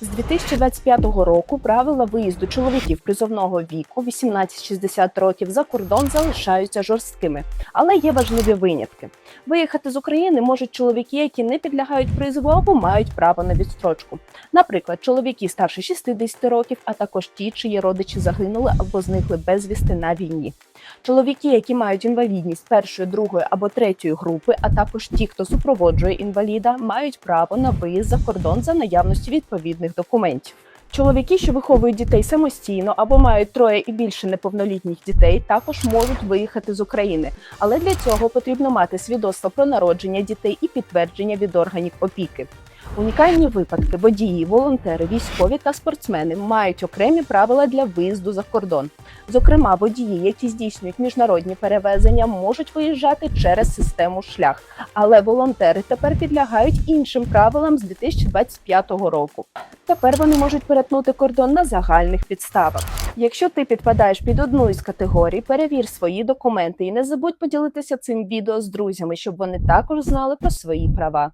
З 2025 року правила виїзду чоловіків призовного віку 18-60 років за кордон залишаються жорсткими, але є важливі винятки. Виїхати з України можуть чоловіки, які не підлягають призову або мають право на відстрочку. Наприклад, чоловіки старше 60 років, а також ті, чиї родичі загинули або зникли безвісти на війні. Чоловіки, які мають інвалідність першої, другої або третьої групи, а також ті, хто супроводжує інваліда, мають право на виїзд за кордон за наявності відповідних документів. Чоловіки, що виховують дітей самостійно або мають троє і більше неповнолітніх дітей, також можуть виїхати з України, але для цього потрібно мати свідоцтво про народження дітей і підтвердження від органів опіки. Унікальні випадки водії, волонтери, військові та спортсмени мають окремі правила для виїзду за кордон. Зокрема, водії, які здійснюють міжнародні перевезення, можуть виїжджати через систему шлях, але волонтери тепер підлягають іншим правилам з 2025 року. Тепер вони можуть перетнути кордон на загальних підставах. Якщо ти підпадаєш під одну із категорій, перевір свої документи і не забудь поділитися цим відео з друзями, щоб вони також знали про свої права.